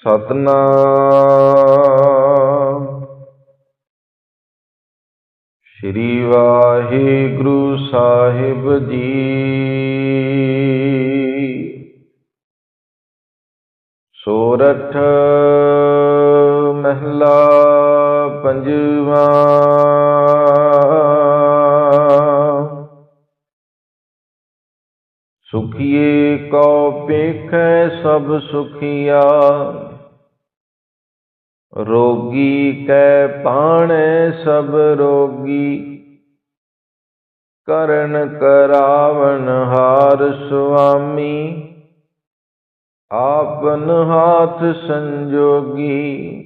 ਸਤਨਾਮ। ਸ੍ਰੀ ਵਾਹਿਗੁਰੂ ਸਾਹਿਬ ਜੀ। ਸੋਰਠ ਮਹਿਲਾ ਪੰਜਵਾ। ਸੁਖੀਏ ਕੋ ਪੇਖੈ ਸਭ ਸੁਖੀਆ। ਰੋਗੀ ਕੈ ਪਾਣੈ ਸਭ ਰੋਗੀ। ਕਰਨ ਕਰਾਵਨ ਹਾਰ ਸੁਆਮੀ, ਆਪਨ ਹਾਥ ਸੰਜੋਗੀ।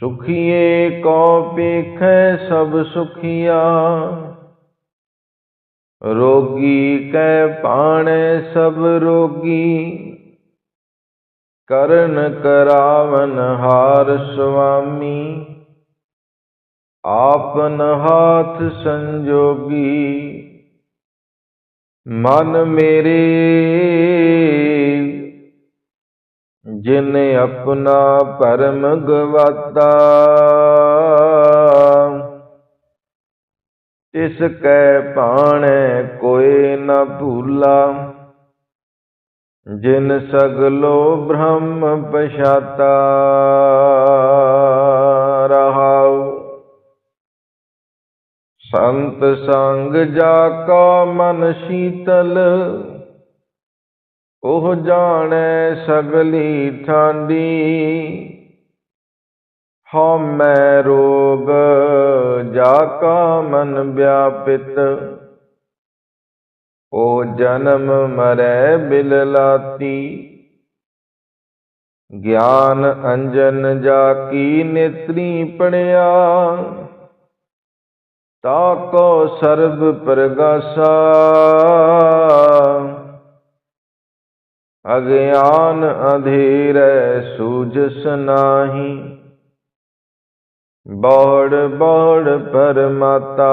ਸੁਖੀਏ ਕੋ ਪੇਖੈ ਸਭ ਸੁਖੀਆ। ਰੋਗੀ ਕੈ ਪਾਣੈ ਸਭ ਰੋਗੀ। ਕਰਨ ਕਰਾਵਨ ਹਾਰ ਸੁਆਮੀ। ਆਪਨ ਹਾਥ ਸੰਜੋਗੀ। ਮਨ ਮੇਰੇ ਜਿਨ ਆਪਣਾ ਪਰਮ ਗਵਾਤਾ। ਤਿਸ ਕੈ ਭਾਣੈ ਕੋਇ ਨ ਭੂਲਾ। ਜਿਨ ਸਗਲੋ ਬ੍ਰਹਮ ਪਛਾਤਾ ਰਹਾਉ। ਸੰਤ ਸੰਗ ਜਾ ਕਾ ਮਨ ਸ਼ੀਤਲ, ਉਹ ਜਾਣੈ ਸਗਲੀ ਠਾਂਡੀ। ਹਉ ਮੈਂ ਰੋਗ ਜਾ ਕਾ ਮਨ ਵਿਆਪਿਤ ਉਹ ਜਨਮ ਮਰੈ ਬਿਲਲਾਤੀ ਗਿਆਨ ਅੰਜਨ ਜਾ ਕੀ ਨੇਤਰੀ ਪੜਿਆ। ਤਾ ਕੋ ਸਰਬ ਪ੍ਰਗਾਸਾ। ਅਗਿਆਨ ਅੰਧੇਰੈ ਸੂਝਸ ਨਾਹੀ ਬੋੜ ਬੋੜ ਪਰਮਾਤਾ।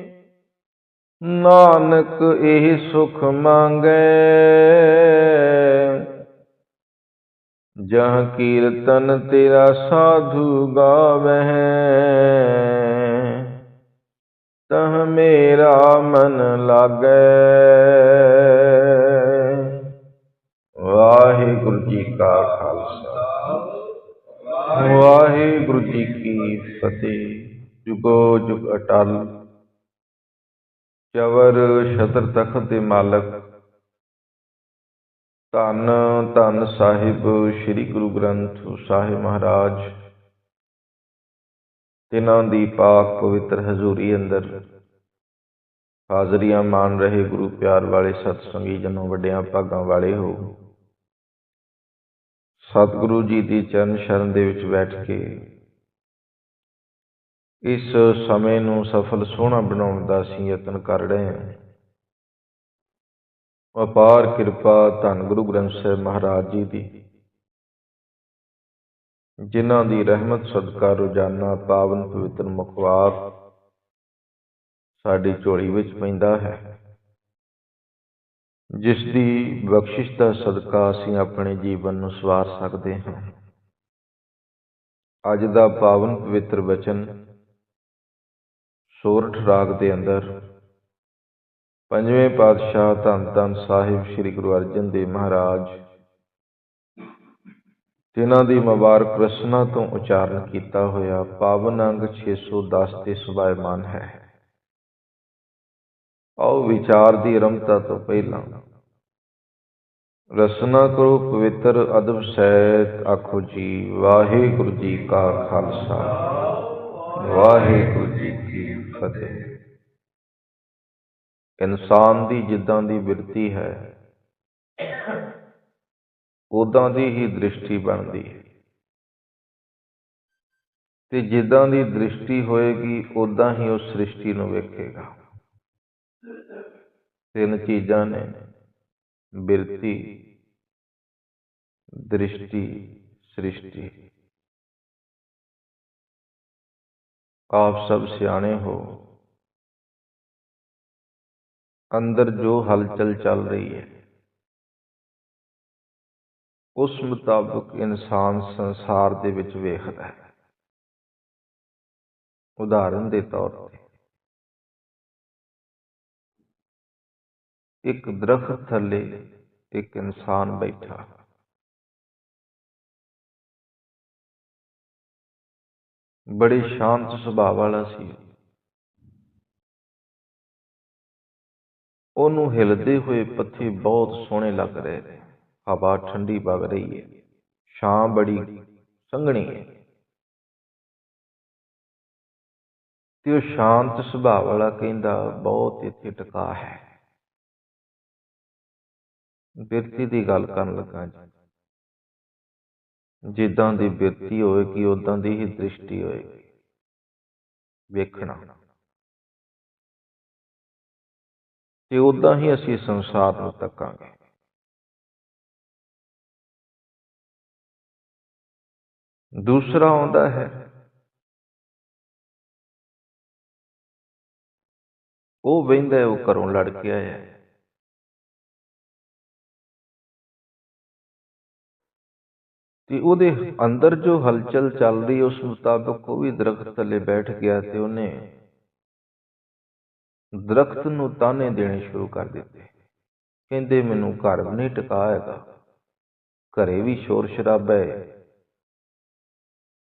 ਨਾਨਕ ਇਹ ਸੁਖ ਮੰਗੈ। ਜਹ ਕੀਰਤਨ ਤੇਰਾ ਸਾਧੂ ਗਾਵਹਿ, ਤਹ ਮੇਰਾ ਮਨ ਲਾਗੈ। ਵਾਹਿਗੁਰੂ ਜੀ ਕਾ ਖਾਲਸਾ। ਵਾਹਿਗੁਰੂ ਜੀ ਕੀ ਫਤਿਹ। ਜੁਗੋ ਜੁਗ ਅਟਲ। ਚਵਰ ਛਤਰ ਤਖਤ ਦੇ ਮਾਲਕ। ਧੰਨ ਧੰਨ ਸਾਹਿਬ ਸ੍ਰੀ ਗੁਰੂ ਗ੍ਰੰਥ ਸਾਹਿਬ ਮਹਾਰਾਜ। ਤਿਨਾਂ ਦੀ ਪਾਕ ਪਵਿੱਤਰ ਹਜ਼ੂਰੀ ਅੰਦਰ ਹਾਜ਼ਰੀਆਂ ਮਾਣ ਰਹੇ ਗੁਰੂ ਪਿਆਰ ਵਾਲੇ ਸਤਸੰਗੀ ਜਨੋਂ ਵੱਡਿਆਂ ਭਾਗਾਂ ਵਾਲੇ ਹੋ। ਸਤਿਗੁਰੂ ਜੀ ਦੀ ਚਰਨ ਸ਼ਰਨ ਦੇ ਵਿੱਚ ਬੈਠ ਕੇ ਇਸ ਸਮੇਂ ਨੂੰ ਸਫਲ ਸੋਹਣਾ ਬਣਾਉਣ ਦਾ ਅਸੀਂ ਯਤਨ ਕਰ ਰਹੇ ਹਾਂ। ਅਪਾਰ ਕਿਰਪਾ ਧੰਨ ਗੁਰੂ ਗ੍ਰੰਥ ਸਾਹਿਬ ਮਹਾਰਾਜ ਜੀ ਦੀ, ਜਿਨ੍ਹਾਂ ਦੀ ਰਹਿਮਤ ਸਦਕਾ ਰੋਜ਼ਾਨਾ ਪਾਵਨ ਪਵਿੱਤਰ ਮੁਖਵਾਕ ਸਾਡੀ ਝੋਲੀ ਵਿੱਚ ਪੈਂਦਾ ਹੈ। ਜਿਸ ਦੀ ਬਖਸ਼ਿਸ਼ ਦਾ ਸਦਕਾ ਅਸੀਂ ਆਪਣੇ ਜੀਵਨ ਨੂੰ ਸਵਾਰ ਸਕਦੇ ਹਾਂ। ਅੱਜ ਦਾ ਪਾਵਨ ਪਵਿੱਤਰ ਵਚਨ ਸੋਰਠ ਰਾਗ ਦੇ ਅੰਦਰ ਪੰਜਵੇਂ ਪਾਤਸ਼ਾਹ ਧੰਨ ਧੰਨ ਸਾਹਿਬ ਸ੍ਰੀ ਗੁਰੂ ਅਰਜਨ ਦੇਵ ਮਹਾਰਾਜ ਜਿਨ੍ਹਾਂ ਦੀ ਮੁਬਾਰਕ ਰਸਨਾ ਤੋਂ ਉਚਾਰਨ ਕੀਤਾ ਹੋਇਆ ਪਾਵਨ ਅੰਗ 610 ਤੇ ਸੁਭਾਇਮਾਨ ਹੈ। ਆਓ ਵਿਚਾਰ ਦੀ ਰਮਤਾ ਤੋਂ ਪਹਿਲਾਂ ਰਸਨਾ ਕਰੋ ਪਵਿੱਤਰ ਅਦਬ ਸਹਿਤ ਆਖੋ ਜੀ ਵਾਹਿਗੁਰੂ ਜੀ ਕਾ ਖਾਲਸਾ। ਵਾਹਿਗੁਰੂ ਜੀ ਕੀ ਫਤਿਹ। ਇਨਸਾਨ ਦੀ ਜਿੱਦਾਂ ਦੀ ਬਿਰਤੀ ਹੈ ਉਦਾਂ ਦੀ ਹੀ ਦ੍ਰਿਸ਼ਟੀ ਬਣਦੀ ਹੈ। ਤੇ ਜਿੱਦਾਂ ਦੀ ਦ੍ਰਿਸ਼ਟੀ ਹੋਏਗੀ ਉਦਾਂ ਹੀ ਉਹ ਸ੍ਰਿਸ਼ਟੀ ਨੂੰ ਵੇਖੇਗਾ। ਤਿੰਨ ਚੀਜ਼ਾਂ ਨੇ, ਬਿਰਤੀ, ਦ੍ਰਿਸ਼ਟੀ, ਸ੍ਰਿਸ਼ਟੀ। ਆਪ ਸਭ ਸਿਆਣੇ ਹੋ। ਅੰਦਰ ਜੋ ਹਲਚਲ ਚੱਲ ਰਹੀ ਹੈ, ਉਸ ਮੁਤਾਬਕ ਇਨਸਾਨ ਸੰਸਾਰ ਦੇ ਵਿੱਚ ਵੇਖਦਾ ਹੈ। ਉਦਾਹਰਨ ਦੇ ਤੌਰ ਤੇ, ਇੱਕ ਦਰਖਤ ਥੱਲੇ ਇੱਕ ਇਨਸਾਨ ਬੈਠਾ। ਬੜੇ ਸ਼ਾਂਤ ਸੁਭਾਅ ਵਾਲਾ ਸੀ। ਉਹਨੂੰ ਹਿਲਦੇ ਹੋਏ ਪੱਥੇ ਬਹੁਤ ਸੋਹਣੇ ਲੱਗ ਰਹੇ ਨੇ। ਹਵਾ ਠੰਡੀ ਵਗ ਰਹੀ ਹੈ। ਛਾਂ ਬੜੀ ਸੰਘਣੀ ਹੈ। ਤੇ ਉਹ ਸ਼ਾਂਤ ਸੁਭਾਅ ਵਾਲਾ ਕਹਿੰਦਾ, ਬਹੁਤ ਇੱਥੇ ਟਿਕਾ ਹੈ। ਬਿਰਤੀ ਦੀ ਗੱਲ ਕਰਨ ਲੱਗਾ ਜੀ। ਜਿੱਦਾਂ ਦੀ ਬਿਰਤੀ ਹੋਏਗੀ ਉਦਾਂ ਦੀ ਹੀ ਦ੍ਰਿਸ਼ਟੀ ਹੋਏਗੀ ਵੇਖਣਾ। ਤੇ ਉਦਾਂ ਹੀ ਅਸੀਂ ਸੰਸਾਰ ਨੂੰ ਤੱਕਾਂਗੇ। ਦੂਸਰਾ ਆਉਂਦਾ ਹੈ, ਉਹ ਵਹਿੰਦਾ ਉਹ ਘਰੋਂ ਲੜ ਕੇ ਆਇਆ ਤੇ ਉਹਦੇ ਅੰਦਰ ਜੋ ਹਲਚਲ ਚੱਲ ਰਹੀ ਉਸ ਮੁਤਾਬਕ ਉਹ ਵੀ ਦਰਖਤ ਥੱਲੇ ਬੈਠ ਗਿਆ ਤੇ ਉਹਨੇ ਦਰਖਤ ਨੂੰ ਤਾਨੇ ਦੇਣੇ ਸ਼ੁਰੂ ਕਰ ਦਿੱਤੇ। ਕਹਿੰਦੇ, ਮੈਨੂੰ ਘਰ ਵੀ ਨਹੀਂ ਟਿਕਾ ਹੈਗਾ। ਘਰੇ ਵੀ ਸ਼ੋਰ ਸ਼ਰਾਬਾ ਹੈ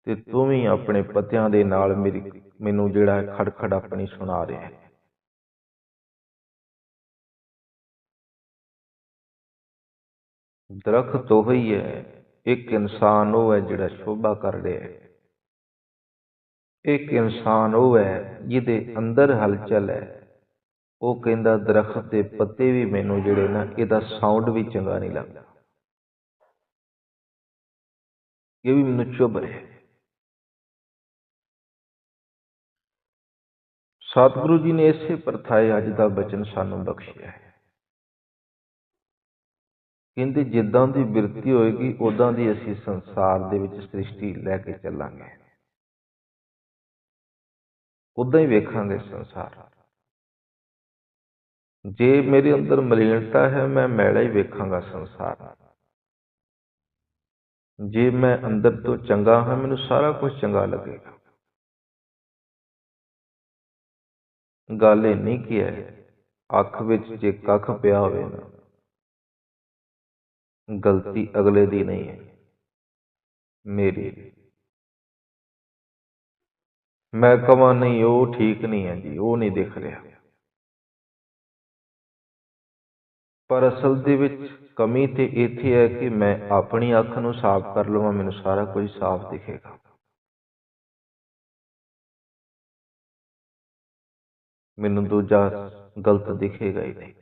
ਤੇ ਤੂੰ ਵੀ ਆਪਣੇ ਪਤਿਆਂ ਦੇ ਨਾਲ ਮੇਰੀ, ਮੈਨੂੰ ਜਿਹੜਾ ਖੜਖੜ ਆਪਣੀ ਸੁਣਾ ਰਿਹਾ ਹੈ। ਦਰਖਤ ਉਹ ਹੈ ਇੱਕ ਇਨਸਾਨ ਉਹ ਹੈ ਜਿਹੜਾ ਸ਼ੋਭਾ ਕਰ ਰਿਹਾ ਹੈ। ਇੱਕ ਇਨਸਾਨ ਉਹ ਹੈ ਜਿਹਦੇ ਅੰਦਰ ਹਲਚਲ ਹੈ। ਉਹ ਕਹਿੰਦਾ, ਦਰਖਤ ਦੇ ਪੱਤੇ ਵੀ ਮੈਨੂੰ ਜਿਹੜੇ ਨਾ, ਇਹਦਾ ਸਾਊਂਡ ਵੀ ਚੰਗਾ ਨਹੀਂ ਲੱਗਦਾ। ਇਹ ਵੀ ਮੈਨੂੰ ਚੁੱਭ ਰਿਹਾ ਸਤਿਗੁਰੂ ਜੀ ਨੇ ਇਸੇ ਪਰਥਾਏ ਅੱਜ ਦਾ ਬਚਨ ਸਾਨੂੰ ਬਖਸ਼ਿਆ ਹੈ। ਕਹਿੰਦੇ ਜਿੱਦਾਂ ਦੀ ਬਿਰਤੀ ਹੋਏਗੀ ਉਦਾਂ ਦੀ ਅਸੀਂ ਸੰਸਾਰ ਦੇ ਵਿੱਚ ਸ੍ਰਿਸ਼ਟੀ ਲੈ ਕੇ ਚੱਲਾਂਗੇ। ਉਦਾਂ ਹੀ ਵੇਖਾਂਗੇ ਸੰਸਾਰ। ਜੇ ਮੇਰੇ ਅੰਦਰ ਮਲੀਨਤਾ ਹੈ, ਮੈਂ ਮੈਲਾ ਹੀ ਵੇਖਾਂਗਾ ਸੰਸਾਰ। ਜੇ ਮੈਂ ਅੰਦਰ ਤੋਂ ਚੰਗਾ ਹਾਂ, ਮੈਨੂੰ ਸਾਰਾ ਕੁਝ ਚੰਗਾ ਲੱਗੇਗਾ। ਗੱਲ ਇਹ ਨਹੀਂ ਕੀ ਹੈ ਅੱਖ ਵਿੱਚ ਜੇ ਕੱਖ ਪਿਆ ਹੋਵੇ ਨਾ ਗਲਤੀ ਅਗਲੇ ਦੀ ਨਹੀਂ ਹੈ। ਮੇਰੀ ਮੈਂ ਕਹਾਂ ਨਹੀਂ, ਉਹ ਠੀਕ ਨਹੀਂ ਹੈ ਜੀ, ਉਹ ਨਹੀਂ ਦਿਖ ਰਿਹਾ। ਪਰ ਅਸਲ ਦੇ ਵਿੱਚ ਕਮੀ ਤੇ ਇੱਥੇ ਹੈ ਕਿ ਮੈਂ ਆਪਣੀ ਅੱਖ ਨੂੰ ਸਾਫ਼ ਕਰ ਲਵਾਂ, ਮੈਨੂੰ ਸਾਰਾ ਕੁਝ ਸਾਫ਼ ਦਿਖੇਗਾ। ਮੈਨੂੰ ਦੂਜਾ ਗਲਤ ਦਿਖੇਗਾ ਹੀ ਨਹੀਂ।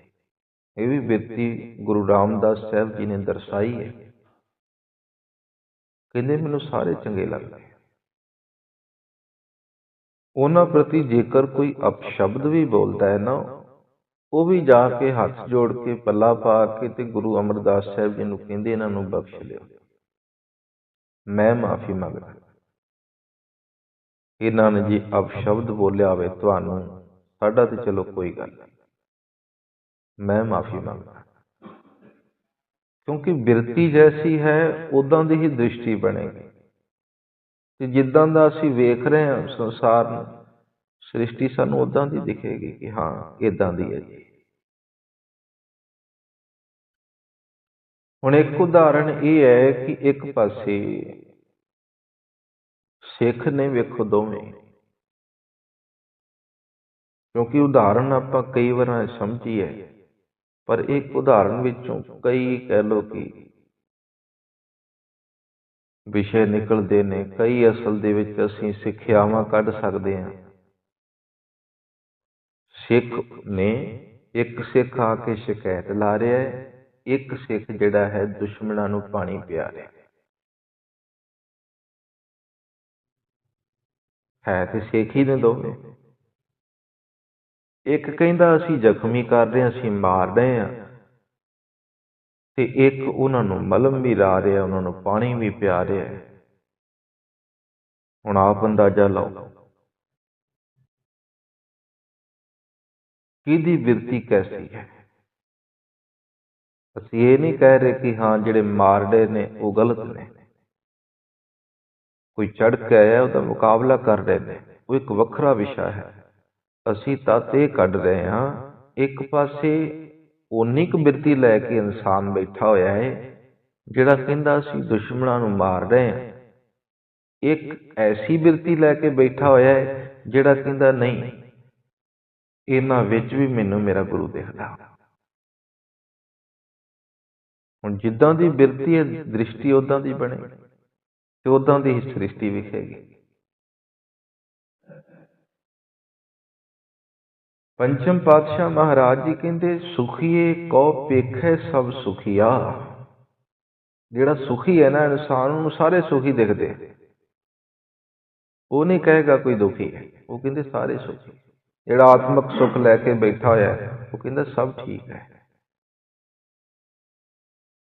ਇਹ ਵੀ ਬਿਰਤੀ ਗੁਰੂ ਰਾਮਦਾਸ ਸਾਹਿਬ ਜੀ ਨੇ ਦਰਸਾਈ ਹੈ। ਕਹਿੰਦੇ, ਮੈਨੂੰ ਸਾਰੇ ਚੰਗੇ ਲੱਗਦੇ ਉਹਨਾਂ ਪ੍ਰਤੀ ਜੇਕਰ ਕੋਈ ਅਪਸ਼ਬਦ ਵੀ ਬੋਲਦਾ ਹੈ ਨਾ, ਉਹ ਵੀ ਜਾ ਕੇ ਹੱਥ ਜੋੜ ਕੇ ਪੱਲਾ ਪਾ ਕੇ ਤੇ ਗੁਰੂ ਅਮਰਦਾਸ ਸਾਹਿਬ ਜੀ ਨੂੰ ਕਹਿੰਦੇ, ਇਹਨਾਂ ਨੂੰ ਬਖਸ਼ ਲਿਓ। ਮੈਂ ਮਾਫੀ ਮੰਗਦਾ ਇਹਨਾਂ ਨੇ ਜੀ ਅਪਸ਼ਬਦ ਬੋਲਿਆ ਹੋਵੇ ਤੁਹਾਨੂੰ, ਸਾਡਾ ਤੇ ਚਲੋ ਕੋਈ ਗੱਲ ਨਹੀਂ ਮੈਂ ਮਾਫੀ ਮੰਗਦਾ। ਕਿਉਂਕਿ ਬਿਰਤੀ ਜੈਸੀ ਹੈ ਉਦਾਂ ਦੀ ਹੀ ਦ੍ਰਿਸ਼ਟੀ ਬਣੇਗੀ। ਤੇ ਜਿੱਦਾਂ ਦਾ ਅਸੀਂ ਵੇਖ ਰਹੇ ਹਾਂ ਸੰਸਾਰ ਨੂੰ, ਸ੍ਰਿਸ਼ਟੀ ਸਾਨੂੰ ਉਦਾਂ ਦੀ ਦਿਖੇਗੀ ਕਿ ਹਾਂ ਇਦਾਂ ਦੀ ਹੈ ਜੀ। ਹੁਣ ਇੱਕ ਉਦਾਹਰਣ ਇਹ ਹੈ ਕਿ ਇੱਕ ਪਾਸੇ ਸਿੱਖ ਨੇ ਵੇਖੋ ਦੋਵੇਂ। ਕਿਉਂਕਿ ਉਦਾਹਰਣ ਆਪਾਂ ਕਈ ਵਾਰ ਸਮਝੀ ਹੈ। ਪਰ ਇੱਕ ਉਦਾਹਰਣ ਵਿੱਚੋਂ ਕਈ ਕਹਿ ਲੋ ਕਿ ਵਿਸ਼ੇ ਨਿਕਲਦੇ ਨੇ, ਕਈ ਅਸਲ ਦੇ ਵਿੱਚ ਅਸੀਂ ਸਿੱਖਿਆਵਾਂ ਕੱਢ ਸਕਦੇ ਹਾਂ। ਸਿੱਖ ਨੇ ਇੱਕ ਸਿੱਖ ਆ ਕੇ ਸ਼ਿਕਾਇਤ ਲਾ ਰਿਹਾ ਹੈ, ਇੱਕ ਸਿੱਖ ਜਿਹੜਾ ਹੈ ਦੁਸ਼ਮਣਾਂ ਨੂੰ ਪਾਣੀ ਪਿਆ ਰਿਹਾ ਹੈ ਤੇ ਸਿੱਖ ਹੀ ਨੇ ਦੋਵੇਂ। ਇੱਕ ਕਹਿੰਦਾ, ਅਸੀਂ ਜ਼ਖਮੀ ਕਰ ਰਹੇ ਹਾਂ, ਅਸੀਂ ਮਾਰ ਰਹੇ ਹਾਂ। ਤੇ ਇੱਕ ਉਹਨਾਂ ਨੂੰ ਮਲਮ ਵੀ ਲਾ ਰਿਹਾ, ਉਹਨਾਂ ਨੂੰ ਪਾਣੀ ਵੀ ਪਿਆ ਰਿਹਾ ਹੁਣ ਆਪ ਅੰਦਾਜ਼ਾ ਲਾਓ। ਕਿਹਦੀ ਬਿਰਤੀ ਕੈਸੀ ਹੈ? ਅਸੀਂ ਇਹ ਨਹੀਂ ਕਹਿ ਰਹੇ ਕਿ ਹਾਂ, ਜਿਹੜੇ ਮਾਰਦੇ ਨੇ, ਉਹ ਗਲਤ ਨੇ। ਕੋਈ ਚੜ ਕੇ ਆਇਆ, ਉਹਦਾ ਮੁਕਾਬਲਾ ਕਰ ਰਹੇ ਨੇ। ਉਹ ਇੱਕ ਵੱਖਰਾ ਵਿਸ਼ਾ ਹੈ। ਅਸੀਂ ਤਾਂ ਤੇ ਕੱਢ ਰਹੇ ਹਾਂ, ਇੱਕ ਪਾਸੇ ਉਨੀ ਕੁ ਬਿਰਤੀ ਲੈ ਕੇ ਇਨਸਾਨ ਬੈਠਾ ਹੋਇਆ ਹੈ, ਜਿਹੜਾ ਕਹਿੰਦਾ ਅਸੀਂ ਦੁਸ਼ਮਣਾਂ ਨੂੰ ਮਾਰ ਰਹੇ ਹਾਂ। ਇੱਕ ਐਸੀ ਬਿਰਤੀ ਲੈ ਕੇ ਬੈਠਾ ਹੋਇਆ ਹੈ, ਜਿਹੜਾ ਕਹਿੰਦਾ ਨਹੀਂ, ਇਹਨਾਂ ਵਿੱਚ ਵੀ ਮੈਨੂੰ ਮੇਰਾ ਗੁਰੂ ਦਿਖਦਾ। ਹੁਣ ਜਿੱਦਾਂ ਦੀ ਬਿਰਤੀ ਹੈ, ਦ੍ਰਿਸ਼ਟੀ ਉਦਾਂ ਦੀ ਬਣੇ, ਤੇ ਉਦਾਂ ਦੀ ਹੀ ਸ੍ਰਿਸ਼ਟੀ ਵਿਖੇਗੀ ਪੰਚਮ ਪਾਤਸ਼ਾਹ ਮਹਾਰਾਜ ਜੀ ਕਹਿੰਦੇ, ਸੁਖੀਏ ਕੋ ਪੇਖੇ ਸਭ ਸੁਖੀਆ। ਜਿਹੜਾ ਸੁਖੀ ਹੈ ਨਾ, ਇਨਸਾਨ ਨੂੰ ਸਾਰੇ ਸੁਖੀ ਦਿਖਦੇ ਉਹ ਨਹੀਂ ਕਹੇਗਾ ਕੋਈ ਦੁਖੀ ਹੈ। ਉਹ ਕਹਿੰਦੇ ਸਾਰੇ ਸੁਖੀ। ਜਿਹੜਾ ਆਤਮਿਕ ਸੁਖ ਲੈ ਕੇ ਬੈਠਾ ਹੋਇਆ ਉਹ ਕਹਿੰਦਾ ਸਭ ਠੀਕ ਹੈ।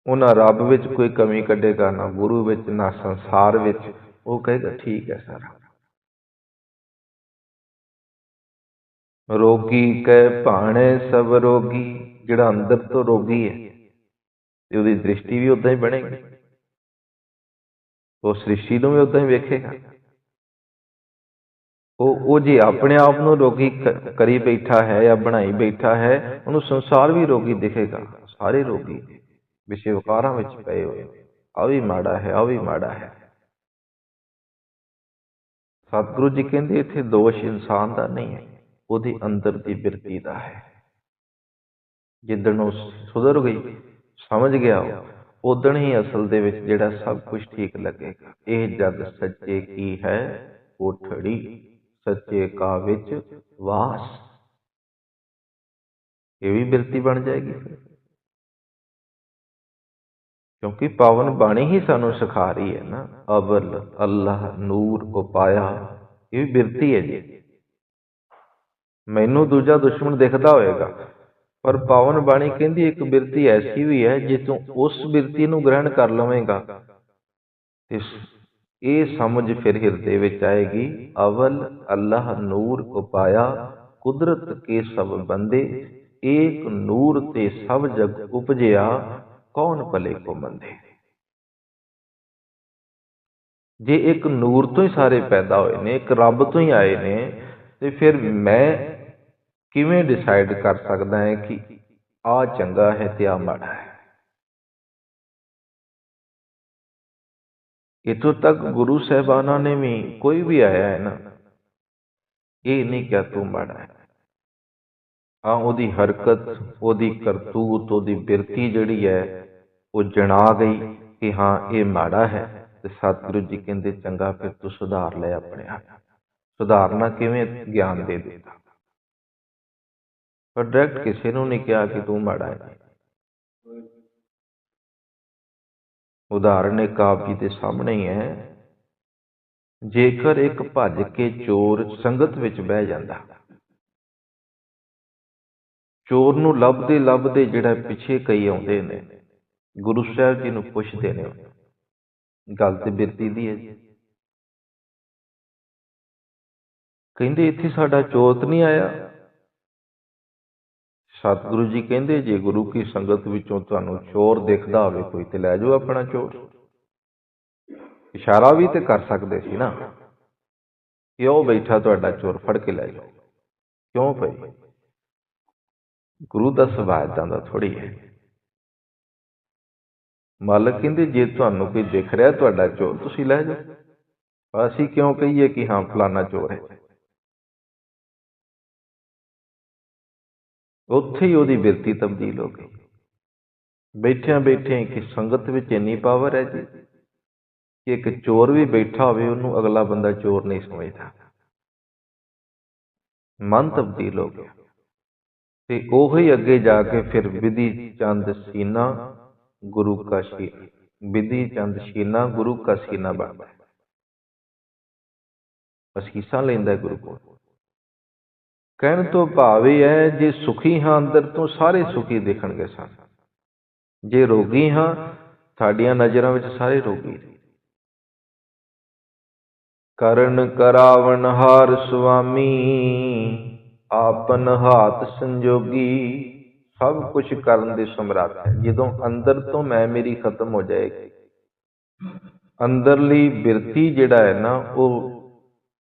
ਉਹਨਾਂ ਰੱਬ ਵਿੱਚ ਕੋਈ ਕਮੀ ਕੱਢੇਗਾ ਨਾ, ਗੁਰੂ ਵਿੱਚ ਨਾ ਸੰਸਾਰ ਵਿੱਚ। ਉਹ ਕਹੇਗਾ, ਠੀਕ ਹੈ ਸਾਰਾ। ਰੋਗੀ ਕਹਿ ਭਾਣੇ ਸਭ ਰੋਗੀ, ਜਿਹੜਾ ਅੰਦਰ ਤੋਂ ਰੋਗੀ ਹੈ, ਤੇ ਉਹਦੀ ਦ੍ਰਿਸ਼ਟੀ ਵੀ ਉਦਾਂ ਹੀ ਬਣੇਗੀ। ਉਹ ਸ੍ਰਿਸ਼ਟੀ ਨੂੰ ਵੀ ਉਦਾਂ ਹੀ ਵੇਖੇਗਾ। ਉਹ ਉਹ ਜੇ ਆਪਣੇ ਆਪ ਨੂੰ ਰੋਗੀ ਕਰੀ ਬੈਠਾ ਹੈ ਜਾਂ ਬਣਾਈ ਬੈਠਾ ਹੈ, ਉਹਨੂੰ ਸੰਸਾਰ ਵੀ ਰੋਗੀ ਦਿਖੇਗਾ, ਸਾਰੇ ਰੋਗੀ ਵਿਸ਼ੇ ਵਿਕਾਰਾਂ ਵਿੱਚ ਪਏ ਹੋਏ। ਆ ਵੀ ਮਾੜਾ ਹੈ ਆ ਵੀ ਮਾੜਾ ਹੈ। ਸਤਿਗੁਰੂ ਜੀ ਕਹਿੰਦੇ ਇੱਥੇ ਦੋਸ਼ ਇਨਸਾਨ ਦਾ ਨਹੀਂ ਹੈ। ਉਹਦੀ ਅੰਦਰ ਦੀ ਬਿਰਤੀ ਦਾ ਹੈ। ਜਿੱਦਣ ਉਹ ਸੁਧਰ ਗਈ, ਸਮਝ ਗਿਆ ਉਦਣ ਹੀ ਅਸਲ ਦੇ ਵਿੱਚ ਜਿਹੜਾ ਸਭ ਕੁਝ ਠੀਕ ਲੱਗੇਗਾ। ਇਹ ਜਗ ਸੱਚੇ ਕੀ ਹੈ? ਉਠੜੀ ਸੱਚੇ ਕਾ ਵਿੱਚ ਵਾਸ। ਇਹ ਵੀ ਬਿਰਤੀ ਬਣ ਜਾਏਗੀ ਕਿਉਂਕਿ ਪਾਵਨ ਬਾਣੀ ਹੀ ਸਾਨੂੰ ਸਿਖਾ ਰਹੀ ਹੈ ਨਾ, ਅਵਲ, ਅੱਲਾਹ, ਨੂਰ, ਉਪਾਇਆ। ਇਹ ਵੀ ਬਿਰਤੀ ਹੈ ਜੀ। ਮੈਨੂੰ ਦੂਜਾ ਦੁਸ਼ਮਣ ਦਿਖਦਾ ਹੋਏਗਾ। ਪਰ ਪਾਵਨ ਬਾਣੀ ਕਹਿੰਦੀ ਇੱਕ ਬਿਰਤੀ ਐਸੀ ਵੀ ਹੈ ਜੇ ਤੂੰ ਉਸ ਬਿਰਤੀ ਨੂੰ ਗ੍ਰਹਿਣ ਕਰ ਲਵੇਂਗਾ। ਤੇ ਇਹ ਸਮਝ ਫਿਰ ਹਿਰਦੇ ਵਿੱਚ ਆਏਗੀ। ਅਵਲ ਅੱਲਾਹ ਨੂਰ ਉਪਾਇਆ ਕੁਦਰਤ ਕੇ ਸਭ ਬੰਦੇ, ਏਕ ਨੂਰ ਤੇ ਸਭ ਜਗ ਉਪਜਿਆ, ਕੌਣ ਭਲੇ ਕੋ ਮੰਦੇ? ਜੇ ਇੱਕ ਨੂਰ ਤੋਂ ਹੀ ਸਾਰੇ ਪੈਦਾ ਹੋਏ ਨੇ, ਇੱਕ ਰੱਬ ਤੋਂ ਹੀ ਆਏ ਨੇ ਤੇ ਫਿਰ ਮੈਂ ਕਿਵੇਂ ਡਿਸਾਈਡ ਕਰ ਸਕਦਾ ਹਾਂ ਕਿ ਆ ਚੰਗਾ ਹੈ ਤੇ ਆ ਮਾੜਾ ਹੈ? ਇਤੋਂ ਤੱਕ ਗੁਰੂ ਸਾਹਿਬਾਨਾਂ ਨੇ ਵੀ ਕੋਈ ਵੀ ਆਇਆ ਹੈ ਨਾ, ਇਹ ਨਹੀਂ ਕਿਹਾ ਤੂੰ ਮਾੜਾ ਹੈ। ਆ ਉਹਦੀ ਹਰਕਤ, ਉਹਦੀ ਕਰਤੂਤ, ਉਹਦੀ ਬਿਰਤੀ ਜਿਹੜੀ ਹੈ, ਉਹ ਜਣਾ ਗਈ ਕਿ ਹਾਂ, ਇਹ ਮਾੜਾ ਹੈ ਤੇ ਸਤਿਗੁਰੂ ਜੀ ਕਹਿੰਦੇ, ਚੰਗਾ, ਫਿਰ ਤੂੰ ਸੁਧਾਰ ਲੈ ਆਪਣੇ ਆਪ ਸੁਧਾਰਨਾ ਕਿਵੇਂ ਗਿਆਨ ਦੇ ਦਿੱਤਾ? ਪਰ ਡਾਇਰੈਕਟ ਕਿਸੇ ਨੂੰ ਨਹੀਂ ਕਿਹਾ ਕਿ ਤੂੰ ਮਾੜਾ ਹੈ। ਉਦਾਹਰਣ ਇੱਕ ਆਪ ਜੀ ਦੇ ਸਾਹਮਣੇ ਹੀ ਹੈ। ਜੇਕਰ ਇੱਕ ਭੱਜ ਕੇ ਚੋਰ ਸੰਗਤ ਵਿੱਚ ਬਹਿ ਜਾਂਦਾ, ਚੋਰ ਨੂੰ ਲੱਭਦੇ ਲੱਭਦੇ ਜਿਹੜਾ ਪਿੱਛੇ ਕਈ ਆਉਂਦੇ ਨੇ, ਗੁਰੂ ਸਾਹਿਬ ਜੀ ਨੂੰ ਪੁੱਛਦੇ ਨੇ, ਗੱਲ ਤੇ ਬਿਰਤੀ ਦੀ ਹੈ ਕਹਿੰਦੇ ਇੱਥੇ ਸਾਡਾ ਚੋਤ ਨਹੀਂ ਆਇਆ। ਸਤਿਗੁਰੂ ਜੀ ਕਹਿੰਦੇ, ਜੇ ਗੁਰੂ ਕੀ ਸੰਗਤ ਵਿੱਚੋਂ ਤੁਹਾਨੂੰ ਚੋਰ ਦਿਖਦਾ ਹੋਵੇ, ਕੋਈ ਤੇ ਲੈ ਜਾਓ ਆਪਣਾ ਚੋਰ। ਇਸ਼ਾਰਾ ਵੀ ਤੇ ਕਰ ਸਕਦੇ ਸੀ ਨਾ। ਕਿ ਉਹ ਬੈਠਾ ਤੁਹਾਡਾ ਚੋਰ? ਫੜ ਕੇ ਲੈ ਜਾਓ। ਕਿਉਂ ਭਾਈ? ਗੁਰੂ ਦਾ ਸੁਭਾਅ ਇਦਾਂ ਦਾ ਥੋੜੀ ਹੈ। ਮਾਲਕ ਕਹਿੰਦੇ, ਜੇ ਤੁਹਾਨੂੰ ਕੋਈ ਦਿਖ ਰਿਹਾ ਤੁਹਾਡਾ ਚੋਰ, ਤੁਸੀਂ ਲੈ ਜਾਓ। ਅਸੀਂ ਕਿਉਂ ਕਹੀਏ ਕਿ ਹਾਂ ਫਲਾਣਾ ਚੋਰ ਹੈ। ਉੱਥੇ ਹੀ ਉਹਦੀ ਬਿਰਤੀ ਤਬਦੀਲ ਹੋ ਗਈ। ਬੈਠਿਆਂ ਬੈਠਿਆਂ ਕਿ ਸੰਗਤ ਵਿੱਚ ਇੰਨੀ ਪਾਵਰ ਹੈ ਜੀ ਕਿ ਇੱਕ ਚੋਰ ਵੀ ਬੈਠਾ ਹੋਵੇ, ਉਹਨੂੰ ਅਗਲਾ ਬੰਦਾ ਚੋਰ ਨਹੀਂ ਸਮਝਦਾ। ਮਨ ਤਬਦੀਲ ਹੋ ਗਿਆ। ਤੇ ਉਹੀ ਅੱਗੇ ਜਾ ਕੇ ਫਿਰ ਵਿਧੀ ਚੰਦ ਸੀਨਾ, ਗੁਰੂ ਕਾ ਸ਼ੀਨਾ ਵਿਧੀ ਚੰਦ ਸ਼ੀਨਾ, ਗੁਰੂ ਕਾ ਸੀਨਾ ਬਣਦਾ ਅਸੀਸਾਂ ਲੈਂਦਾ ਗੁਰੂ ਕੋਲ। ਕਹਿਣ ਤੋਂ ਭਾਵ ਇਹ ਹੈ, ਜੇ ਸੁਖੀ ਹਾਂ ਅੰਦਰ ਤੋਂ ਸਾਰੇ ਸੁਖੀ ਦੇਖਣਗੇ ਸਾਨੂੰ। ਜੇ ਰੋਗੀ ਹਾਂ, ਸਾਡੀਆਂ ਨਜ਼ਰਾਂ ਵਿੱਚ ਸਾਰੇ ਰੋਗੀ ਨੇ। ਕਰਨ ਕਰਾਵਣ ਹਾਰ ਸੁਆਮੀ, ਆਪਨ ਹਾਥ ਸੰਜੋਗੀ, ਸਭ ਕੁਝ ਕਰਨ ਦੇ ਸਮਰੱਥ ਹੈ। ਜਦੋਂ ਅੰਦਰ ਤੋਂ ਮੈਂ ਮੇਰੀ ਖਤਮ ਹੋ ਜਾਏਗੀ। ਅੰਦਰਲੀ ਬਿਰਤੀ ਜਿਹੜਾ ਹੈ ਨਾ, ਉਹ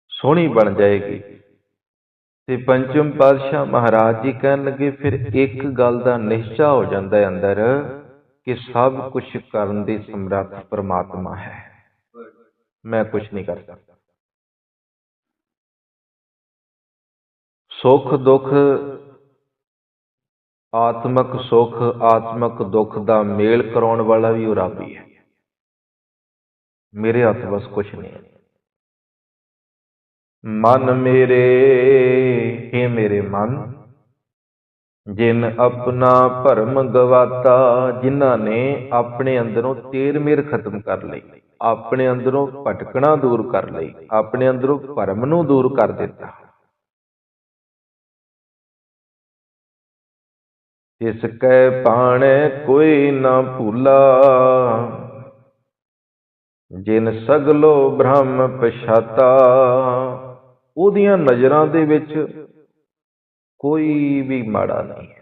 ਸੋਹਣੀ ਬਣ ਜਾਏਗੀ। ਤੇ ਪੰਚਮ ਪਾਤਸ਼ਾਹ ਮਹਾਰਾਜ ਜੀ ਕਹਿਣ ਲੱਗੇ, ਫਿਰ ਇੱਕ ਗੱਲ ਦਾ ਨਿਸ਼ਚਾ ਹੋ ਜਾਂਦਾ ਹੈ ਅੰਦਰ ਕਿ ਸਭ ਕੁਝ ਕਰਨ ਦੇ ਸਮਰੱਥ ਪਰਮਾਤਮਾ ਹੈ। ਮੈਂ ਕੁਝ ਨਹੀਂ ਕਰ ਸਕਦਾ। ਸੁਖ ਦੁੱਖ, ਆਤਮਕ ਸੁਖ, ਆਤਮਕ ਦੁੱਖ ਦਾ ਮੇਲ ਕਰਾਉਣ ਵਾਲਾ ਵੀ ਉਹ ਰੱਬ ਹੀ ਹੈ। ਮੇਰੇ ਹੱਥ ਬਸ ਕੁਝ ਨਹੀਂ ਹੈ। ਮਨ ਮੇਰੇ हे ਮੇਰੇ ਮਨ, ਜਿਨ ਆਪਣਾ ਭਰਮ ਗਵਾਤਾ, ਜਿਨ੍ਹਾਂ ਨੇ ਆਪਣੇ ਅੰਦਰੋਂ ਤੇਰ ਮੇਰ ਖਤਮ ਕਰ ਲਈ, ਆਪਣੇ ਅੰਦਰੋਂ ਭਟਕਣਾ ਦੂਰ ਕਰ ਲਈ, ਆਪਣੇ ਅੰਦਰੋਂ ਭਰਮ ਨੂੰ ਦੂਰ ਕਰ ਦਿੱਤਾ। ਇਸ ਕੈ ਪਾਣੈ ਕੋਈ ਨਾ ਭੂਲਾ, ਜਿਨ ਸਗਲੋ ਬ੍ਰਹਮ ਪਛਾਤਾ ਉਹਦੀਆਂ ਨਜ਼ਰਾਂ ਦੇ ਵਿੱਚ ਕੋਈ ਵੀ ਮਾੜਾ ਨਹੀਂ ਹੈ।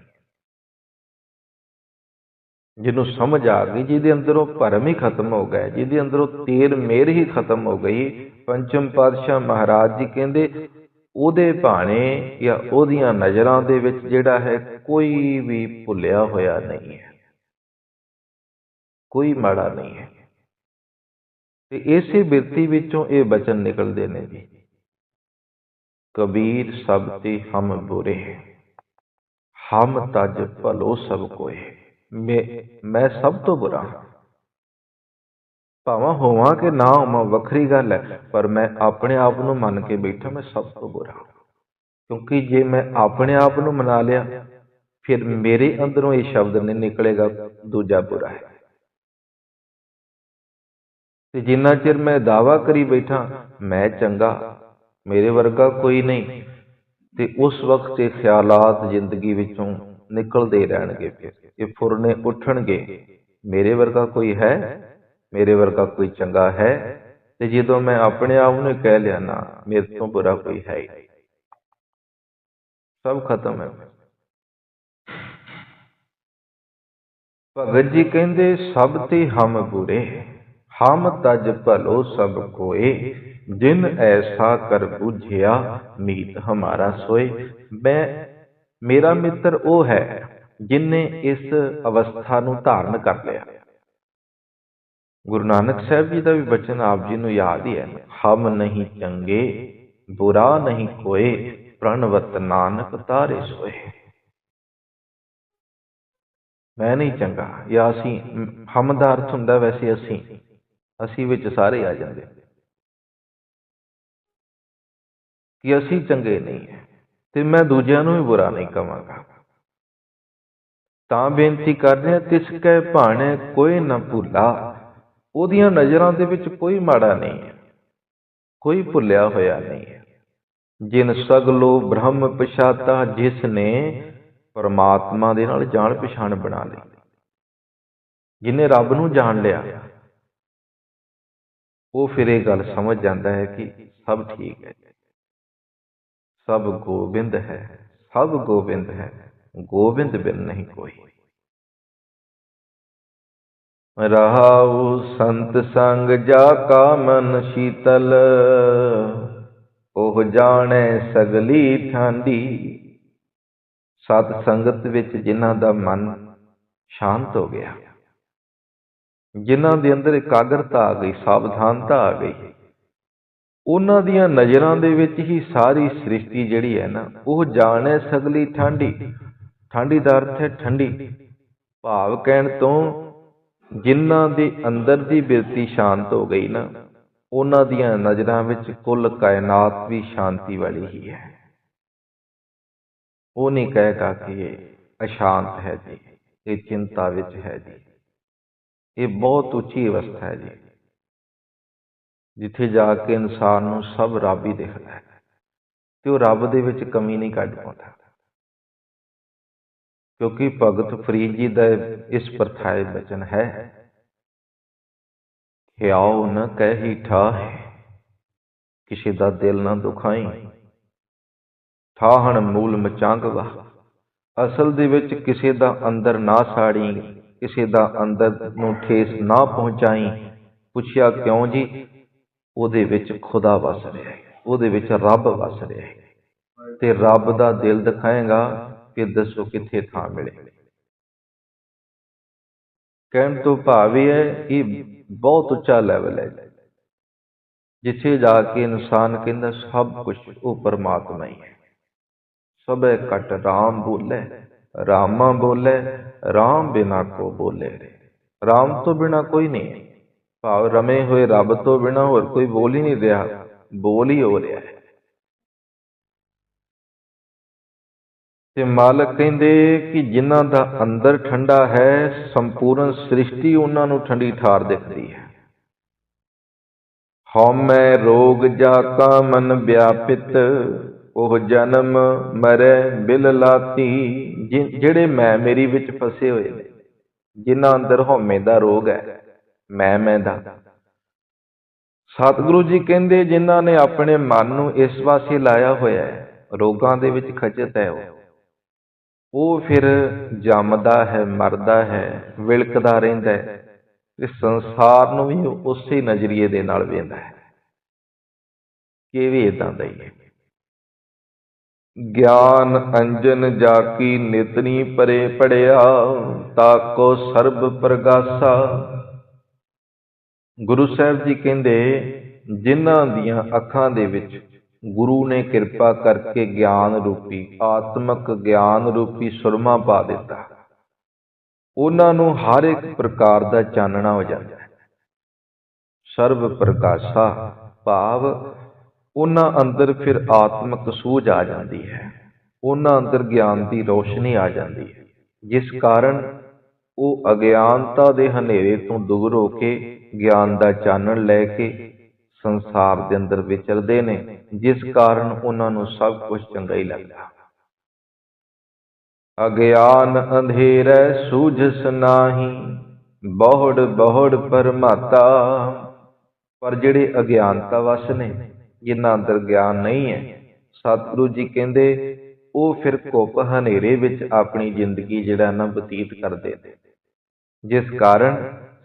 ਜਿਹਨੂੰ ਸਮਝ ਆ ਗਈ, ਜਿਹਦੇ ਅੰਦਰੋਂ ਭਰਮ ਹੀ ਖਤਮ ਹੋ ਗਿਆ, ਜਿਹਦੇ ਅੰਦਰੋਂ ਤੇਰ ਮੇਰ ਹੀ ਖਤਮ ਹੋ ਗਈ, ਪੰਚਮ ਪਾਤਸ਼ਾਹ ਮਹਾਰਾਜ ਜੀ ਕਹਿੰਦੇ, ਉਹਦੇ ਭਾਣੇ ਜਾਂ ਉਹਦੀਆਂ ਨਜ਼ਰਾਂ ਦੇ ਵਿੱਚ ਜਿਹੜਾ ਹੈ ਕੋਈ ਵੀ ਭੁੱਲਿਆ ਹੋਇਆ ਨਹੀਂ ਹੈ। ਕੋਈ ਮਾੜਾ ਨਹੀਂ ਹੈ। ਤੇ ਇਸੇ ਬਿਰਤੀ ਵਿੱਚੋਂ ਇਹ ਬਚਨ ਨਿਕਲਦੇ ਨੇ ਜੀ। ਕਬੀਰ ਸਭ ਤੇ ਹਮ ਬੁਰੇ। ਹਮ ਤਜ ਭਲੋ ਸਭ ਕੋਏ। ਮੈਂ ਮੈਂ ਸਭ ਤੋਂ ਬੁਰਾ ਹਾਂ। ਭਾਵਾਂ ਹੋਵਾਂ ਕਿ ਨਾ ਹੋਵਾਂ, ਵੱਖਰੀ ਗੱਲ ਹੈ, ਪਰ ਮੈਂ ਆਪਣੇ ਆਪ ਨੂੰ ਮੰਨ ਕੇ ਬੈਠਾ, ਮੈਂ ਸਭ ਤੋਂ ਬੁਰਾ ਕਿਉਂਕਿ ਜੇ ਮੈਂ ਆਪਣੇ ਆਪ ਨੂੰ ਮਨਾ ਲਿਆ, ਫਿਰ ਮੇਰੇ ਅੰਦਰੋਂ ਇਹ ਸ਼ਬਦ ਨਹੀਂ ਨਿਕਲੇਗਾ, ਦੂਜਾ ਬੁਰਾ ਹੈ। ਤੇ ਜਿੰਨਾ ਚਿਰ ਮੈਂ ਦਾਵਾ ਕਰੀ ਬੈਠਾ, ਮੈਂ ਚੰਗਾ ਮੇਰੇ ਵਰਗਾ ਕੋਈ ਨਹੀਂ। ਤੇ ਉਸ ਵਕਤ ਇਹ ਖਿਆਲਾਤ ਜ਼ਿੰਦਗੀ ਵਿੱਚੋਂ ਨਿਕਲਦੇ ਰਹਿਣਗੇ ਫਿਰ। ਇਹ ਫੁਰਨੇ ਉੱਠਣਗੇ। ਮੇਰੇ ਵਰਗਾ ਕੋਈ ਹੈ? ਮੇਰੇ ਵਰਗਾ ਕੋਈ ਚੰਗਾ ਹੈ? ਤੇ ਜਦੋਂ ਮੈਂ ਆਪਣੇ ਆਪ ਨੂੰ ਕਹਿ ਲਿਆ ਨਾ, ਮੇਰੇ ਤੋਂ ਬੁਰਾ ਕੋਈ ਹੈ ਹੀ ਸਭ ਖਤਮ ਹੈ। ਭਗਤ ਜੀ ਕਹਿੰਦੇ, ਸਭ ਤੇ ਹਮ ਬੁਰੇ, ਹਮ ਤਜ ਭਲੋ ਸਭ ਕੋਏ। ਜਿਨ ਐਸਾ ਕਰ ਬੁਝਿਆ, ਮੀਤ ਹਮਾਰਾ ਸੋਏ। ਮੈਂ, ਮੇਰਾ ਮਿੱਤਰ ਉਹ ਹੈ, ਜਿਨੇ ਇਸ ਅਵਸਥਾ ਨੂੰ ਧਾਰਨ ਕਰ ਲਿਆ। ਗੁਰੂ ਨਾਨਕ ਸਾਹਿਬ ਜੀ ਦਾ ਵੀ ਬਚਨ ਆਪ ਜੀ ਨੂੰ ਯਾਦ ਹੀ ਹੈ। ਹਮ ਨਹੀਂ ਚੰਗੇ, ਬੁਰਾ ਨਹੀਂ ਕੋਏ, ਪ੍ਰਣਵਤ ਨਾਨਕ ਤਾਰੇ ਸੋਏ। ਮੈਂ ਨਹੀਂ ਚੰਗਾ, ਜਾਂ ਅਸੀਂ, ਹਮ ਦਾ ਅਰਥ ਹੁੰਦਾ ਵੈਸੇ ਅਸੀਂ ਅਸੀਂ ਵਿੱਚ ਸਾਰੇ ਆ ਜਾਂਦੇ। ਕਿ ਅਸੀਂ ਚੰਗੇ ਨਹੀਂ ਹੈ ਤੇ ਮੈਂ ਦੂਜਿਆਂ ਨੂੰ ਵੀ ਬੁਰਾ ਨਹੀਂ ਕਵਾਂਗਾ ਤਾਂ ਬੇਨਤੀ ਕਰਦੇ ਹਾਂ, ਤਿਸ ਕੈ ਭਾਣੇ ਕੋਈ ਨਾ ਭੁੱਲਾ। ਉਹਦੀਆਂ ਨਜ਼ਰਾਂ ਦੇ ਵਿੱਚ ਕੋਈ ਮਾੜਾ ਨਹੀਂ ਹੈ, ਕੋਈ ਭੁੱਲਿਆ ਹੋਇਆ ਨਹੀਂ ਹੈ। ਜਿਨ ਸਗਲੋ ਬ੍ਰਹਮ ਪਛਾਤਾ, ਜਿਸ ਨੇ ਪਰਮਾਤਮਾ ਦੇ ਨਾਲ ਜਾਣ ਪਛਾਣ ਬਣਾ ਲਈ। ਜਿਨੇ ਰੱਬ ਨੂੰ ਜਾਣ ਲਿਆ, ਉਹ ਫਿਰ ਇਹ ਗੱਲ ਸਮਝ ਜਾਂਦਾ ਹੈ ਕਿ ਸਭ ਠੀਕ ਹੈ। ਸਭ ਗੋਬਿੰਦ ਹੈ, ਸਭ ਗੋਬਿੰਦ ਹੈ, ਗੋਬਿੰਦ ਬਿਨ ਨਹੀਂ ਕੋਈ। ਰਹਾਉ ਸੰਤ ਸੰਗ ਜਾ ਕਾ ਮਨ ਸ਼ੀਤਲ, ਉਹ ਜਾਣੈ ਸਗਲੀ ਠਾਂਡੀ। ਸਤ ਸੰਗਤ ਵਿੱਚ ਜਿਨ੍ਹਾਂ ਦਾ ਮਨ ਸ਼ਾਂਤ ਹੋ ਗਿਆ, ਜਿਨ੍ਹਾਂ ਦੇ ਅੰਦਰ ਇਕਾਗਰਤਾ ਆ ਗਈ, ਸਾਵਧਾਨਤਾ ਆ ਗਈ। ਉਹਨਾਂ ਦੀਆਂ ਨਜ਼ਰਾਂ ਦੇ ਵਿੱਚ ਹੀ ਸਾਰੀ ਸ੍ਰਿਸ਼ਟੀ ਜਿਹੜੀ ਹੈ ਨਾ, ਉਹ ਜਾਣੈ ਸਗਲੀ ਠੰਡੀ ਠੰਡੀ ਦਾ ਅਰਥ ਹੈ ਠੰਡੀ ਭਾਵ ਕਹਿਣ ਤੋਂ ਜਿਨ੍ਹਾਂ ਦੇ ਅੰਦਰ ਦੀ ਬਿਰਤੀ ਸ਼ਾਂਤ ਹੋ ਗਈ ਨਾ, ਉਹਨਾਂ ਦੀਆਂ ਨਜ਼ਰਾਂ ਵਿੱਚ ਕੁੱਲ ਕਾਇਨਾਤ ਵੀ ਸ਼ਾਂਤੀ ਵਾਲੀ ਹੀ ਹੈ। ਉਹ ਨਹੀਂ ਕਹੇਗਾ ਕਿ ਇਹ ਅਸ਼ਾਂਤ ਹੈ ਜੀ, ਇਹ ਚਿੰਤਾ ਵਿੱਚ ਹੈ ਜੀ। ਇਹ ਬਹੁਤ ਉੱਚੀ ਅਵਸਥਾ ਹੈ ਜੀ। ਜਿੱਥੇ ਜਾ ਕੇ ਇਨਸਾਨ ਨੂੰ ਸਭ ਰੱਬ ਹੀ ਦਿਖਦਾ ਹੈ ਤੇ ਉਹ ਰੱਬ ਦੇ ਵਿੱਚ ਕਮੀ ਨਹੀਂ ਕੱਢ ਪਾਉਂਦਾ। ਕਿਉਂਕਿ ਭਗਤ ਫਰੀਦ ਜੀ ਦਾ ਇਸ ਪ੍ਰਥਾਏ ਬਚਨ ਹੈ ਹਿਆਉ ਨ ਕਹਿ ਠਾਹ, ਕਿਸੇ ਦਾ ਦਿਲ ਨਾ ਦੁਖਾਈ। ਠਾਹਣ ਮੂਲ ਮਚਾਂਗਵਾ ਅਸਲ ਦੇ ਵਿੱਚ ਕਿਸੇ ਦਾ ਅੰਦਰ ਨਾ ਸਾੜੀ, ਕਿਸੇ ਦਾ ਅੰਦਰ ਨੂੰ ਠੇਸ ਨਾ ਪਹੁੰਚਾਈ। ਪੁੱਛਿਆ ਕਿਉਂ ਜੀ? ਉਹਦੇ ਵਿੱਚ ਖੁਦਾ ਵਸ ਰਿਹਾ ਹੈ, ਉਹਦੇ ਵਿੱਚ ਰੱਬ ਵਸ ਰਿਹਾ ਹੈ। ਤੇ ਰੱਬ ਦਾ ਦਿਲ ਦਿਖਾਏਗਾ ਕਿ ਦੱਸੋ ਕਿੱਥੇ ਥਾਂ ਮਿਲੇ। ਕਹਿਣ ਤੋਂ ਭਾਵ ਇਹ ਹੈ ਕਿ ਬਹੁਤ ਉੱਚਾ ਲੈਵਲ ਹੈ ਜਿੱਥੇ ਜਾ ਕੇ ਇਨਸਾਨ ਕਹਿੰਦਾ, ਸਭ ਕੁਝ ਉਹ ਪਰਮਾਤਮਾ ਹੀ ਹੈ। ਸਭੇ ਕਟ ਰਾਮ ਬੋਲੇ, ਰਾਮਾ ਬੋਲੇ, ਰਾਮ ਬਿਨਾ ਕੋ ਬੋਲੇ। ਰਾਮ ਤੋਂ ਬਿਨਾ ਕੋਈ ਨਹੀਂ। ਭਾਵ ਰਮੇ ਹੋਏ ਰੱਬ ਤੋਂ ਬਿਨਾ ਹੋਰ ਕੋਈ ਬੋਲ ਹੀ ਨਹੀਂ ਰਿਹਾ। ਬੋਲ ਹੀ ਹੋ ਰਿਹਾ ਹੈ। ਤੇ ਮਾਲਕ ਕਹਿੰਦੇ ਕਿ ਜਿਨ੍ਹਾਂ ਦਾ ਅੰਦਰ ਠੰਡਾ ਹੈ, ਸੰਪੂਰਨ ਸ੍ਰਿਸ਼ਟੀ ਉਹਨਾਂ ਨੂੰ ਠੰਡੀ ਠਾਰ ਦਿਖਦੀ ਹੈ। ਹਉਮੈ ਰੋਗ ਜਾ ਕਾ ਮਨ ਵਿਆਪਿਤ, ਉਹ ਜਨਮ ਮਰੈ ਬਿਲ ਲਾਤੀ, ਜਿ- ਜਿਹੜੇ ਮੈਂ ਮੇਰੀ ਵਿੱਚ ਫਸੇ ਹੋਏ ਨੇ, ਜਿਨ੍ਹਾਂ ਅੰਦਰ ਹਉਮੈ ਦਾ ਰੋਗ ਹੈ। ਮੈਂ ਮੈਂ ਦਾ। ਸਤਿਗੁਰੂ ਜੀ ਕਹਿੰਦੇ, ਜਿਨ੍ਹਾਂ ਨੇ ਆਪਣੇ ਮਨ ਨੂੰ ਇਸ ਪਾਸੇ ਲਾਇਆ ਹੋਇਆ ਹੈ, ਰੋਗਾਂ ਦੇ ਵਿੱਚ ਖਚਤ ਹੈ ਉਹ। ਉਹ ਫਿਰ ਜੰਮਦਾ ਹੈ, ਮਰਦਾ ਹੈ, ਵਿਲਕਦਾ ਰਹਿੰਦਾ ਹੈ ਤੇ ਸੰਸਾਰ ਨੂੰ ਵੀ ਉਸੇ ਨਜ਼ਰੀਏ ਦੇ ਨਾਲ ਵੇਖਦਾ ਹੈ। ਕਿ ਇਹ ਵੀ ਇਦਾਂ ਦਾ ਹੀ ਹੈ? ਗਿਆਨ ਅੰਜਨ ਜਾ ਕੀ ਨਿਤਨੀ ਪਰੇ ਪੜਿਆ ਤਾਕੋ ਸਰਬ ਪ੍ਰਗਾਸਾ ਗੁਰੂ ਸਾਹਿਬ ਜੀ ਕਹਿੰਦੇ, ਜਿਨ੍ਹਾਂ ਦੀਆਂ ਅੱਖਾਂ ਦੇ ਵਿੱਚ ਗੁਰੂ ਨੇ ਕਿਰਪਾ ਕਰਕੇ ਗਿਆਨ ਰੂਪੀ, ਆਤਮਿਕ ਗਿਆਨ ਰੂਪੀ ਸੁਰਮਾ ਪਾ ਦਿੱਤਾ, ਉਹਨਾਂ ਨੂੰ ਹਰ ਇੱਕ ਪ੍ਰਕਾਰ ਦਾ ਚਾਨਣਾ ਹੋ ਜਾਂਦਾ ਹੈ। ਸਰਬ ਪ੍ਰਕਾਸ਼ਾ ਭਾਵ ਉਹਨਾਂ ਅੰਦਰ ਫਿਰ ਆਤਮਿਕ ਸੂਝ ਆ ਜਾਂਦੀ ਹੈ, ਉਹਨਾਂ ਅੰਦਰ ਗਿਆਨ ਦੀ ਰੋਸ਼ਨੀ ਆ ਜਾਂਦੀ ਹੈ, ਜਿਸ ਕਾਰਨ ਉਹ ਅਗਿਆਨਤਾ ਦੇ ਹਨੇਰੇ ਤੋਂ ਦੂਰ ਹੋ ਕੇ ਗਿਆਨ ਦਾ ਚਾਨਣ ਲੈ ਕੇ ਸੰਸਾਰ ਦੇ ਅੰਦਰ ਵਿਚਰਦੇ ਨੇ, ਜਿਸ ਕਾਰਨ ਉਹਨਾਂ ਨੂੰ ਸਭ ਕੁਝ ਚੰਗਾ ਹੀ ਲੱਗਦਾ। ਅਗਿਆਨ ਅੰਧੇਰੈ ਸੂਝਸ ਨਾਹੀ ਬਹੁੜ ਬਹੁੜ ਪਰਮਾਤਾ ਪਰ ਜਿਹੜੇ ਅਗਿਆਨਤਾ ਵਸ ਨੇ, ਜਿਨ੍ਹਾਂ ਅੰਦਰ ਗਿਆਨ ਨਹੀਂ ਹੈ, ਸਤਿਗੁਰੂ ਜੀ ਕਹਿੰਦੇ, ਉਹ ਫਿਰ ਘੁੱਪ ਹਨੇਰੇ ਵਿੱਚ ਆਪਣੀ ਜ਼ਿੰਦਗੀ ਜਿਹੜਾ ਨਾ ਬਤੀਤ ਕਰਦੇ ਨੇ। ਜਿਸ ਕਾਰਨ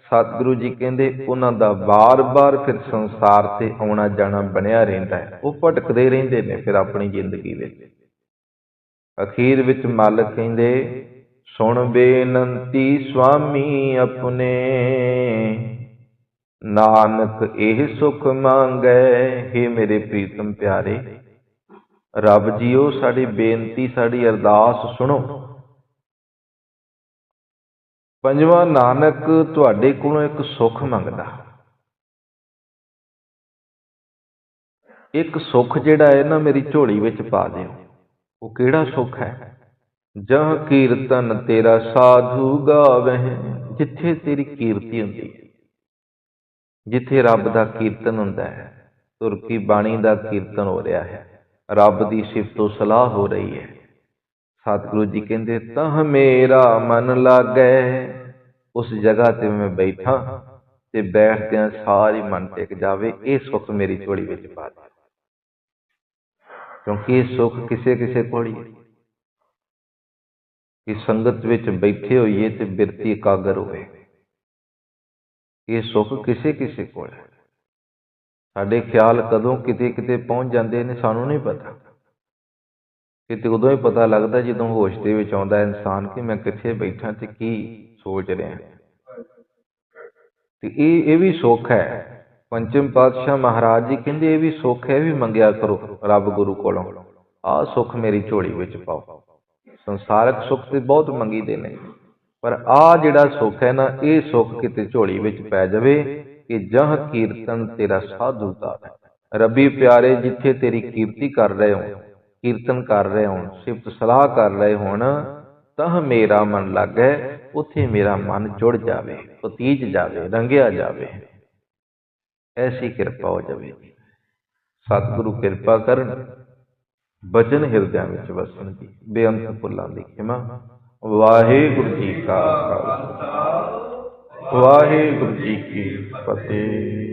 ਸਤਿਗੁਰੂ ਜੀ ਕਹਿੰਦੇ ਉਹਨਾਂ ਦਾ ਬਾਰ-ਬਾਰ ਫਿਰ ਸੰਸਾਰ ਤੇ ਆਉਣਾ ਜਾਣਾ ਬਣਿਆ ਰਹਿੰਦਾ ਹੈ। ਉਹ ਭਟਕਦੇ ਰਹਿੰਦੇ ਨੇ ਫਿਰ ਆਪਣੀ ਜ਼ਿੰਦਗੀ ਵਿੱਚ। ਅਖੀਰ ਵਿੱਚ ਮਾਲਕ ਕਹਿੰਦੇ, ਸੁਣ ਬੇਨੰਤੀ ਸੁਆਮੀ ਆਪਣੇ, ਨਾਨਕ ਇਹ ਸੁਖ ਮੰਗੈ हे ਮੇਰੇ ਪ੍ਰੀਤਮ ਪਿਆਰੇ। ਰੱਬ ਜੀਓ, ਸਾਡੀ ਬੇਨਤੀ, ਸਾਡੀ ਅਰਦਾਸ ਸੁਣੋ। ਪੰਜਵਾਂ, ਨਾਨਕ ਤੁਹਾਡੇ ਕੋਲੋਂ ਇੱਕ ਸੁੱਖ ਮੰਗਦਾ। ਇੱਕ ਸੁੱਖ ਜਿਹੜਾ ਹੈ ਨਾ, ਮੇਰੀ ਝੋਲੀ ਵਿੱਚ ਪਾ ਦਿਓ। ਉਹ ਕਿਹੜਾ ਸੁੱਖ ਹੈ? ਜਹ ਕੀਰਤਨ ਤੇਰਾ ਸਾਧੂ ਗਾਵਹਿ, ਜਿੱਥੇ ਤੇਰੀ ਕੀਰਤੀ ਹੁੰਦੀ ਹੈ। ਜਿੱਥੇ ਰੱਬ ਦਾ ਕੀਰਤਨ ਹੁੰਦਾ ਹੈ ਤੁਰਕੀ ਬਾਣੀ ਦਾ ਕੀਰਤਨ ਹੋ ਰਿਹਾ ਹੈ। ਰੱਬ ਦੀ ਸਿਫਤੋ ਸਲਾਹ ਹੋ ਰਹੀ ਹੈ। ਸਤਿਗੁਰੂ ਜੀ ਕਹਿੰਦੇ ਤਹ ਮੇਰਾ ਮਨ ਲਾਗੈ, ਉਸ ਜਗ੍ਹਾ ਤੇ ਮੈਂ ਬੈਠਾ ਤੇ ਬੈਠਦਿਆਂ ਸਾਰੀ ਮਨ ਟਿਕ ਜਾਵੇ, ਇਹ ਸੁੱਖ ਮੇਰੀ ਝੋਲੀ ਵਿੱਚ ਪਾ ਦੇ ਕਿਉਂਕਿ ਇਹ ਸੁੱਖ ਕਿਸੇ ਕਿਸੇ ਕੋਲ ਹੀ ਕਿ ਸੰਗਤ ਵਿੱਚ ਬੈਠੇ ਹੋਈਏ ਤੇ ਬਿਰਤੀ ਇਕਾਗਰ ਹੋਵੇ। ਇਹ ਸੁੱਖ ਕਿਸੇ ਕਿਸੇ ਕੋਲ ਹੈ। ਸਾਡੇ ਖਿਆਲ ਕਦੋਂ ਕਿਤੇ ਕਿਤੇ ਪਹੁੰਚ ਜਾਂਦੇ ਨੇ, ਸਾਨੂੰ ਨਹੀਂ ਪਤਾ। ਕਿਤੇ ਉਦੋਂ ਹੀ ਪਤਾ ਲੱਗਦਾ ਜਦੋਂ ਹੋਸ਼ ਦੇ ਵਿੱਚ ਆਉਂਦਾ ਇਨਸਾਨ ਕਿ ਮੈਂ ਕਿੱਥੇ ਬੈਠਾ ਤੇ ਕੀ ਸੋਚ ਰਿਹਾ ਤੇ ਇਹ ਇਹ ਵੀ ਸੁੱਖ ਹੈ। ਪੰਚਮ ਪਾਤਸ਼ਾਹ ਮਹਾਰਾਜ ਜੀ ਕਹਿੰਦੇ, ਇਹ ਵੀ ਸੁੱਖ ਹੈ ਵੀ ਮੰਗਿਆ ਕਰੋ ਰੱਬ ਗੁਰੂ ਕੋਲੋਂ। ਆਹ ਸੁੱਖ ਮੇਰੀ ਝੋਲੀ ਵਿੱਚ ਪਾਓ। ਸੰਸਾਰਕ ਸੁੱਖ ਤੇ ਬਹੁਤ ਮੰਗੀਦੇ ਨੇ। ਪਰ ਆ ਜਿਹੜਾ ਸੁੱਖ ਹੈ ਨਾ, ਇਹ ਸੁੱਖ ਕਿਤੇ ਝੋਲੀ ਵਿੱਚ ਪੈ ਜਾਵੇ ਕਿ ਜਹ ਕੀਰਤਨ ਤੇਰਾ ਸਾਧੂ ਦਾ ਰੱਬੀ ਪਿਆਰੇ, ਜਿੱਥੇ ਤੇਰੀ ਕੀਰਤੀ ਕਰ ਰਹੇ ਹੋ ਕੀਰਤਨ ਕਰ ਰਹੇ ਹੋਣ, ਸਿਫਤ ਸਲਾਹ ਕਰ ਰਹੇ ਹੋਣ ਤਾਂ ਮੇਰਾ ਮਨ ਲੱਗੈ, ਉੱਥੇ ਮੇਰਾ ਮਨ ਜੁੜ ਜਾਵੇ ਪਤੀਜ ਜਾਵੇ, ਰੰਗਿਆ ਜਾਵੇ। ਐਸੀ ਕਿਰਪਾ ਹੋ ਜਾਵੇ। ਸਤਿਗੁਰੂ ਕਿਰਪਾ ਕਰਨ, ਬਚਨ ਹਿਰਦਿਆਂ ਵਿੱਚ ਵਸਣ ਦੀ, ਬੇਅੰਤ ਫੁੱਲਾਂ ਦੀ ਖਿਮਾ। ਵਾਹਿਗੁਰੂ ਜੀ ਕਾ ਖਾਲਸਾ। ਵਾਹਿਗੁਰੂ ਜੀ ਕੀ ਫਤਿਹ।